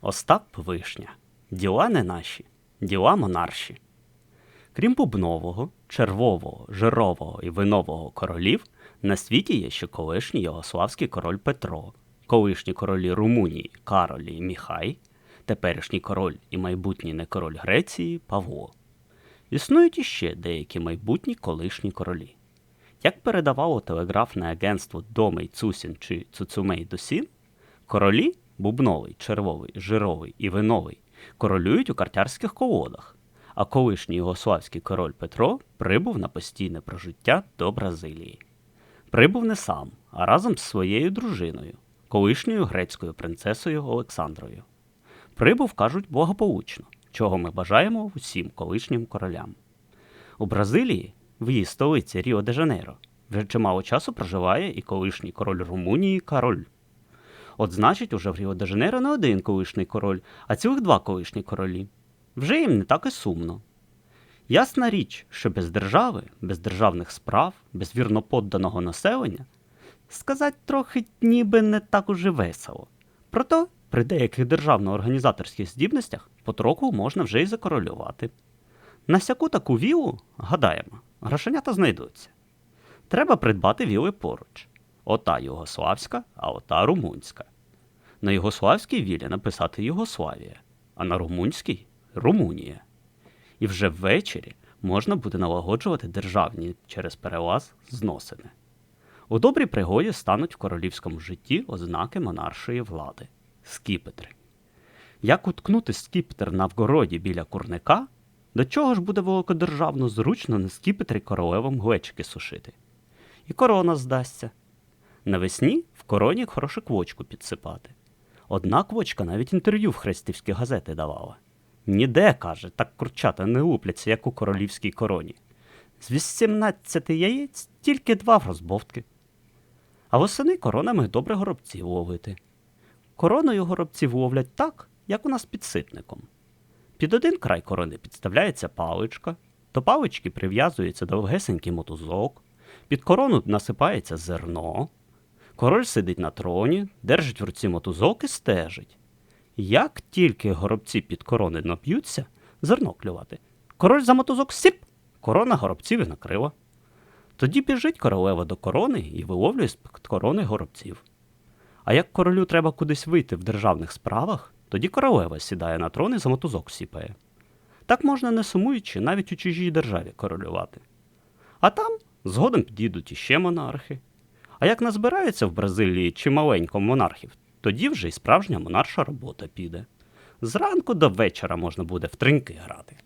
Остап Вишня. Діла не наші, діла монарші. Крім бубнового, червового, жирового і винового королів, на світі є ще колишній Йогославський король Петро, колишні королі Румунії Каролі і Міхай, теперішній король і майбутній не король Греції Павло. Існують іще деякі майбутні колишні королі. Як передавало телеграфне агентство Домей Цусін чи Цуцумей Досін, королі бубновий, червовий, жировий і виновий королюють у картярських колодах, а колишній югославський король Петро прибув на постійне прожиття до Бразилії. Прибув не сам, а разом з своєю дружиною, колишньою грецькою принцесою Олександрою. Прибув, кажуть, благополучно, чого ми бажаємо усім колишнім королям. У Бразилії, в її столиці Ріо де Жанейро, вже чимало часу проживає і колишній король Румунії Кароль. От значить, уже в Ріо де Жанейро не один колишній король, а цілих два колишні королі. Вже їм не так і сумно. Ясна річ, що без держави, без державних справ, без вірно подданого населення сказати трохи ніби не так уже весело. Проте при деяких державно-організаторських здібностях потроху можна вже й закоролювати. На сяку таку вілу, гадаємо, грошенята знайдуться. Треба придбати віли поруч. Ота югославська, а ота румунська. На югославській вілі написати Югославія, а на румунській Румунія. І вже ввечері можна буде налагоджувати державні через перелаз зносини. У добрій пригоді стануть в королівському житті ознаки монаршої влади скіпетри. Як уткнути скіпетр на вгороді біля курника, до чого ж буде великодержавно зручно на скіпетрі королевам глечики сушити? І корона здасться. Навесні в короні хорошу квочку підсипати. Одна квочка навіть інтерв'ю в хрестівські газети давала. Ніде, каже, так курчата не лупляться, як у королівській короні. З 18 яєць тільки два в розбовтки. А восени коронами добре горобців ловити. Короною горобців ловлять так, як у нас під ситником. Під один край корони підставляється паличка, до палички прив'язується довгесенький мотузок, під корону насипається зерно. Король сидить на троні, держить в руці мотузок і стежить. Як тільки горобці під корони нап'ються, зерно клювати. Король за мотузок сіп, корона горобців і накрила. Тоді біжить королева до корони і виловлює з-під корони горобців. А як королю треба кудись вийти в державних справах, тоді королева сідає на трон і за мотузок сіпає. Так можна не сумуючи навіть у чужій державі королювати. А там згодом підійдуть іще монархи. А як назбирається в Бразилії чималенько монархів, тоді вже й справжня монарша робота піде. Зранку до вечора можна буде в триньки грати.